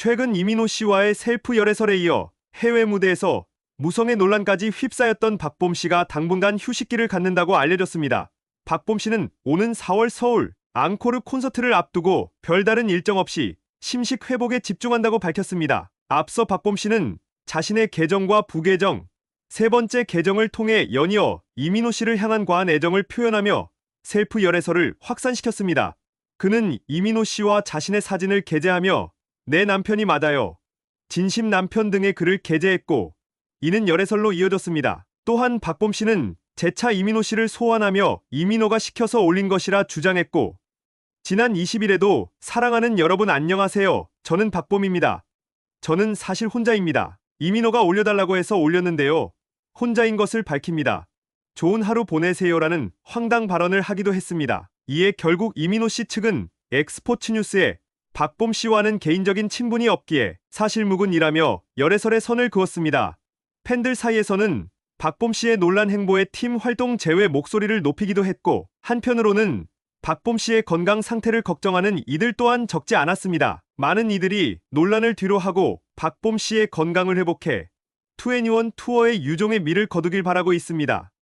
최근 이민호 씨와의 셀프 열애설에 이어 해외 무대에서 무성의 논란까지 휩싸였던 박봄 씨가 당분간 휴식기를 갖는다고 알려졌습니다. 박봄 씨는 오는 4월 서울 앙코르 콘서트를 앞두고 별다른 일정 없이 심식 회복에 집중한다고 밝혔습니다. 앞서 박봄 씨는 자신의 계정과 부계정, 세 번째 계정을 통해 연이어 이민호 씨를 향한 과한 애정을 표현하며 셀프 열애설을 확산시켰습니다. 그는 이민호 씨와 자신의 사진을 게재하며 내 남편이 맞아요. 진심 남편 등의 글을 게재했고 이는 열애설로 이어졌습니다. 또한 박봄 씨는 재차 이민호 씨를 소환하며 이민호가 시켜서 올린 것이라 주장했고 지난 20일에도 사랑하는 여러분 안녕하세요. 저는 박봄입니다. 저는 사실 혼자입니다. 이민호가 올려달라고 해서 올렸는데요. 혼자인 것을 밝힙니다. 좋은 하루 보내세요라는 황당 발언을 하기도 했습니다. 이에 결국 이민호 씨 측은 엑스포츠 뉴스에 박봄 씨와는 개인적인 친분이 없기에 사실무근이라며 열애설에 선을 그었습니다. 팬들 사이에서는 박봄 씨의 논란 행보에 팀 활동 제외 목소리를 높이기도 했고 한편으로는 박봄 씨의 건강 상태를 걱정하는 이들 또한 적지 않았습니다. 많은 이들이 논란을 뒤로하고 박봄 씨의 건강을 회복해 투애니원 투어의 유종의 미를 거두길 바라고 있습니다.